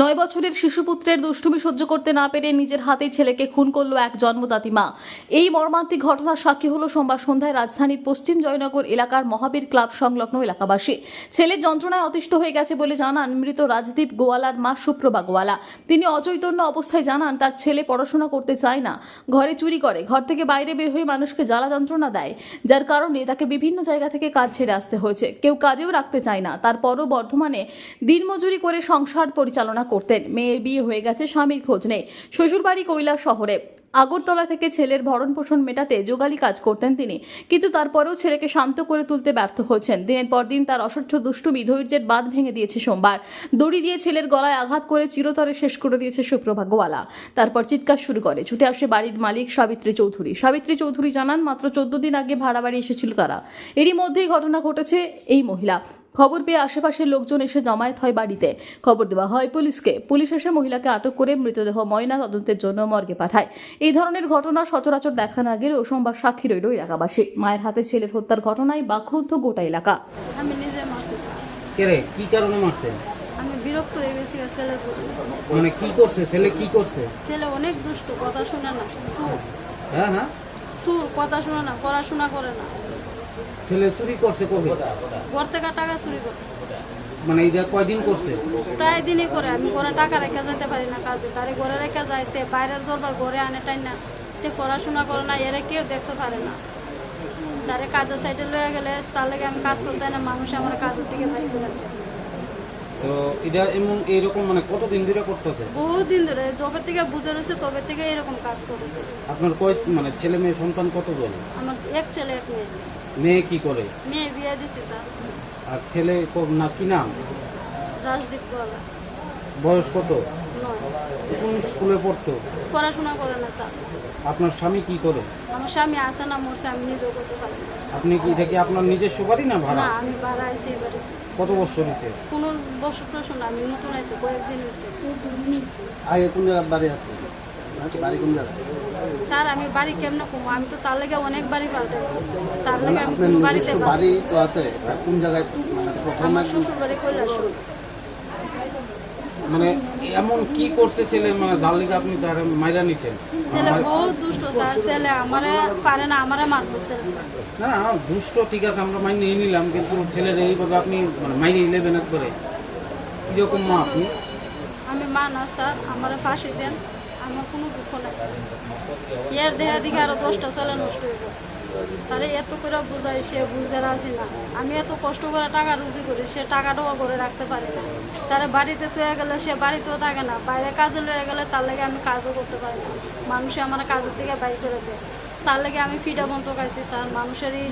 নয় বছরের শিশুপুত্রের দুষ্টুমি সহ্য করতে না পেরে নিজের হাতেই ছেলেকে খুন করল এক জন্মদাতি মা। এই মর্মান্তিক ঘটনার সাক্ষী হলো সোমবার সন্ধ্যায় রাজধানীর পশ্চিম জয়নগর এলাকার মহাবীর ক্লাব সংলগ্ন এলাকাবাসী। ছেলের যন্ত্রণায় অতিষ্ঠ হয়ে গেছে বলে জানান মৃত রাজদীপ গোয়ালার মা সুপ্রভা গোয়ালা। তিনি অচৈতন্য অবস্থায় জানান, তার ছেলে পড়াশোনা করতে চায় না। ঘরে চুরি করে, ঘর থেকে বাইরে বের হয়ে মানুষকে জ্বালা যন্ত্রণা দেয়, যার কারণে তাকে বিভিন্ন জায়গা থেকে কাজ ছেড়ে আসতে হয়েছে। কেউ কাজেও রাখতে চায় না। তারপরও বর্ধমানে দিনমজুরি করে সংসার পরিচালনা করতেন। মেয়ের বিয়ে হয়ে গেছে, স্বামীর খোঁজ নেই। শ্বশুরবাড়ি কৈলা শহরে। আগরতলা থেকে ছেলের ভরণ পোষণ মেটাতে যোগালি কাজ করতেন তিনি। কিন্তু তারপরেও ছেলেকে শান্ত করে তুলতে ব্যর্থ হয়েছেন। দিনের পর দিন তার অসহ্য দুষ্টুমি ধৈর্যের বাঁধ ভেঙে দিয়েছে সোমবার। দড়ি দিয়ে ছেলের গলায় আঘাত করে চিরতরে শেষ করে দিয়েছে সুপ্রভা গোয়ালা তারপর চিৎকার শুরু করে, ছুটে আসে বাড়ির মালিক সাবিত্রী চৌধুরী। সাবিত্রী চৌধুরী জানান, মাত্র চোদ্দ দিন আগে ভাড়া বাড়ি এসেছিল তারা। এরই মধ্যেই ঘটনা ঘটেছে এই মহিলা। খবর পেয়ে আশেপাশের লোকজন এসে জমায়েত হয় বাড়িতে। খবর দেওয়া হয় পুলিশকে। পুলিশ এসে মহিলাকে আটক করে মৃতদেহ ময়না তদন্তের জন্য মর্গে পাঠায়। এই ধরনের ঘটনা সচরাচর দেখা না গেলেও সোমবার সাক্ষী রইল এলাকাবাসী। মায়ের হাতে ছেলের হত্যার ঘটনায় বাক্রুদ্ধ গোটা এলাকা। আমি নিজে কে কি কারণে মারছে? আমি বিরক্ত হয়ে গেছি প্রতি মানে কি করছে? ছেলে কি করছে? ছেলে অনেক দুষ্ট কথা শুনে না সুর হ্যাঁ হ্যাঁ। সুর কথা শুনে না পড়াশোনা করে না। ছেলে চুরি করছে কবে? ঘর থেকে টাকা চুরি করছে? মানে এটা কয়দিন করছে? প্রায় দিনই করে। আমি ঘরে টাকা রেখে যেতে পারি না কাজে। তারে ঘরে রেখে যাইতে বাইরের দরবার ঘরে আনে টাই না। তে পড়াশোনা করে না এরা কেউ দেখতে পারে না। তারে কাজের সাইডে লয়ে গেলে তার লাগে আমি কাজ করতে না। মানুষ আমার কাজের দিকে ভাই করে। তো এটা এমন এরকম মানে কতদিন ধরে করতেছে? বহুত দিন ধরে যবে থেকে বুঝে রয়েছে তবে থেকে এরকম কাজ করে। আপনার কয় মানে ছেলে মেয়ে সন্তান কতজন? আমার এক ছেলে এক মেয়ে। মেয়ে কি করে? মেয়ে বিয়ে দিছে স্যার। আর ছেলে না কি নাম? রাজদীপ গলা বয়স কত? কোন স্কুলে পড়তো? পড়াশোনা করে না স্যার। আপনার স্বামী কি করে? আমার স্বামী আসে না মরছে আমি নিজেও করতে পারি না। আপনি কি এটা কি আপনার নিজস্ব বাড়ি না ভাড়া? না আমি ভাড়া আইসি এবারে কত বছর হয়েছে কোনো বছর টসর না আমি নতুন আইসি কয়েকদিন হয়েছে আগে কোন জায়গায় বাড়ি আছে? বাড়ি কোন জায়গায় আছে? স্যার আমি বাড়ি কেমনে কমো? আমি তো তার লেগে অনেক বাড়ি পাল্টাইছি। তার মানে লেগে আমি আপনার কোনো বাড়িতে নিজস্ব বাড়ি তো আছে তা কোন জায়গায় মানে প্রথম আমার একদম শ্বশুর বাড়ি কৈলাস মানে এমন কি করছে ছেলে? মানে যার লিগে আপনি তার মাইরা নিছেন? ছেলে বহুত দুষ্ট স্যার ছেলে আমারে পারে না আমারে মারতো ছেলে না না দুষ্ট ঠিক আছে আমরা মাইনে নিয়ে নিলাম কিন্তু ছেলের এইভাবে আপনি মানে মাইনে নেবেন একবারে। কীরকম মা আপনি? আমি মা না স্যার আমারে ফাঁসি দেন আমার কোনো দুঃখ নাই স্যার। এর দেহা দিকে আরও দশটা ছেলে নষ্ট হইব তারে এত করে বুঝাই সে বুঝতে রাজি না। আমি এত কষ্ট করে টাকা রুজি করি, সে টাকাটাও করে রাখতে পারে না। তার বাড়িতে তুয়ে গেলে সে বাড়িতেও থাকে না, বাইরে কাজে লয়ে গেলে তার লাগে আমি কাজও করতে পারি না। মানুষে আমার কাজের দিকে বাই করে দেয়। তার লাগে আমি ফিটা বন্ধ খাইছি স্যার। মানুষের এই